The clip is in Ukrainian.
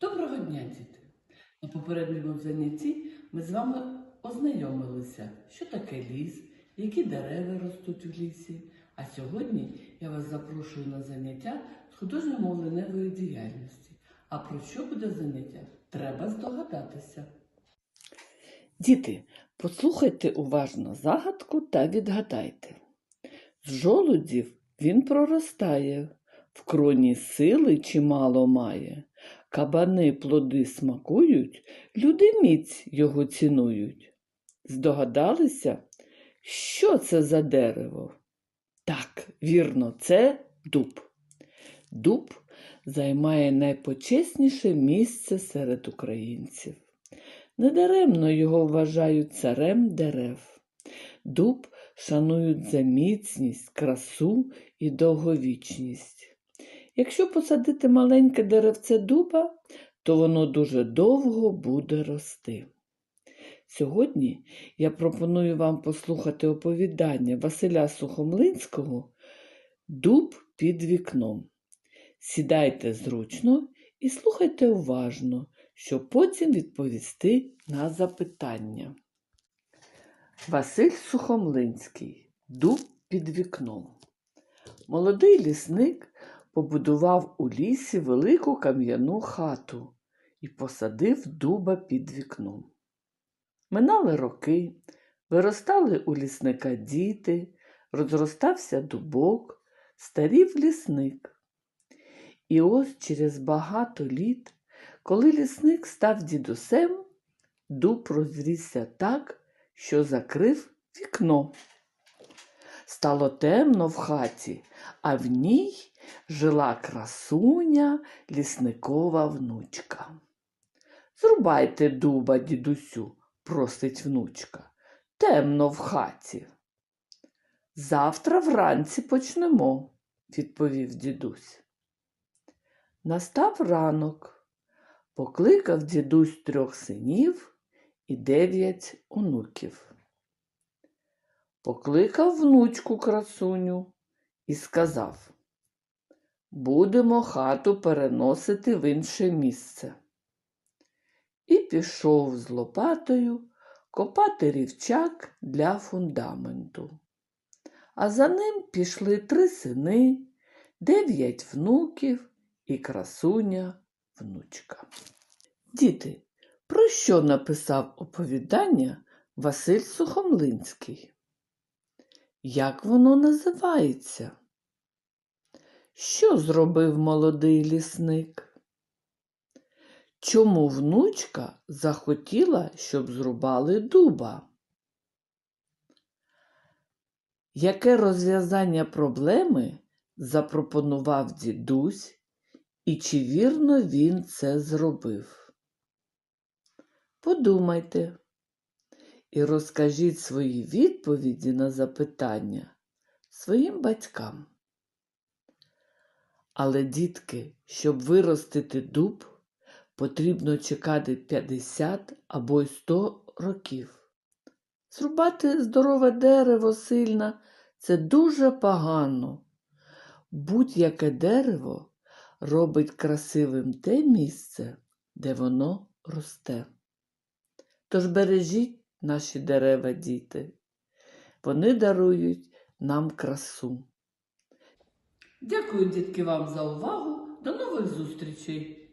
Доброго дня, діти! На попередньому занятті ми з вами ознайомилися, що таке ліс, які дерева ростуть у лісі. А сьогодні я вас запрошую на заняття з художньо-мовленевої діяльності. А про що буде заняття? Треба здогадатися. Діти, послухайте уважно загадку та відгадайте. З жолудів він проростає, в кроні сили чимало має. Кабани плоди смакують, люди міць його цінують. Здогадалися, що це за дерево? Так, вірно, це дуб. Дуб займає найпочесніше місце серед українців. Недаремно його вважають царем дерев. Дуб шанують за міцність, красу і довговічність. Якщо посадити маленьке деревце дуба, то воно дуже довго буде рости. Сьогодні я пропоную вам послухати оповідання Василя Сухомлинського Дуб під вікном. Сідайте зручно і слухайте уважно, щоб потім відповісти на запитання. Василь Сухомлинський Дуб під вікном. Молодий лісник побудував у лісі велику кам'яну хату і посадив дуба під вікном. Минали роки, виростали у лісника діти, розростався дубок, старів лісник. І ось через багато літ, коли лісник став дідусем, дуб розрісся так, що закрив вікно. Стало темно в хаті, а в ній жила красуня лісникова внучка. Зрубайте дуба, дідусю, просить внучка. Темно в хаті. Завтра вранці почнемо, відповів дідусь. Настав ранок, покликав дідусь трьох синів і дев'ять онуків. Покликав внучку красуню і сказав Будемо хату переносити в інше місце. І пішов з лопатою копати рівчак для фундаменту. А за ним пішли три сини, дев'ять внуків і красуня внучка. Діти, про що написав оповідання Василь Сухомлинський? Як воно називається? Що зробив молодий лісник? Чому внучка захотіла, щоб зрубали дуба? Яке розв'язання проблеми запропонував дідусь і чи вірно він це зробив? Подумайте і розкажіть свої відповіді на запитання своїм батькам. Але, дітки, щоб виростити дуб, потрібно чекати 50 або й 100 років. Зрубати здорове дерево сильно це дуже погано. Будь-яке дерево робить красивим те місце, де воно росте. Тож бережіть наші дерева, діти. Вони дарують нам красу. Дякую, дітки, вам за увагу. До нових зустрічей!